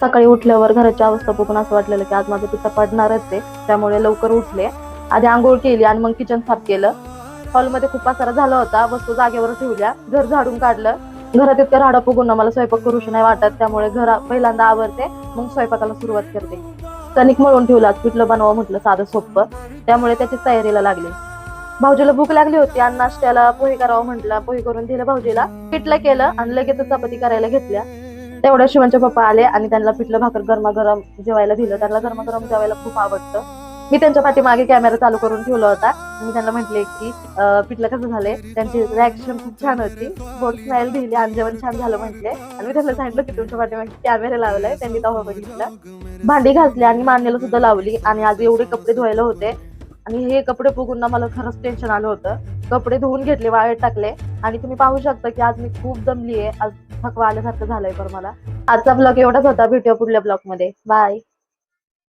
सकाळी उठल्यावर घराची अवस्था बघून असं वाटलेलं की आज माझा पिता पडणारच आहे. त्यामुळे लवकर उठले. आधी आंघोळ केली आणि मग किचन साफ केलं. हॉलमध्ये खूप पसारा झाला होता. वस्तू जागेवर ठेवल्या. घर झाडून काढलं. घरात इतकं राडा पुगून मला स्वयंपाक करूशी नाही वाटत. त्यामुळे घरा पहिल्यांदा आवरते. मग स्वयंपाकाला सुरुवात करते. कणिक मळून ठेवला. पिठलं बनवावं म्हटलं. साधं सोपं त्यामुळे त्याची तयारीला लागली. भाऊजीला भूक लागली होती आणि नाश्त्याला पोहे करावं म्हटलं. पोहे करून दिलं भाऊजीला. पिठलं केलं आणि लगेच चपाती करायला घेतल्या. तेवढ्या शिवांचे पप्पा आले आणि त्यांना पिठलं भाकर गरमागरम जेवायला दिलं. त्यांना गरमागरम जेवायला खूप आवडतं. मी त्यांच्या पाठीमागे कॅमेरा चालू करून ठेवला होता. मी त्यांना म्हटले की पिठलं कसं झाले त्यांची रिॲक्शन खूप छान होती. बोट स्माईल दिली आणि जेवण छान झालं म्हटले. आणि मी त्यांना सांगितलं की तुमच्या पाठीमागे कॅमेरा लावलाय. त्यांनी तेव्हा बघितलं. भांडी घासली आणि मान्याला सुद्धा लावली. आणि आज एवढे कपडे धुवायला होते. आणि हे कपडे बघून ना मला खरंच टेन्शन आलं होतं. कपडे धुवून घेतले वाळत टाकले. आणि तुम्ही पाहू शकता की आज मी खूप दमली आहे आज थकवा आल्यासारखं झालंय पण मला. आजचा ब्लॉग एवढाच होता. भेटूया पुढल्या ब्लॉगमध्ये. बाय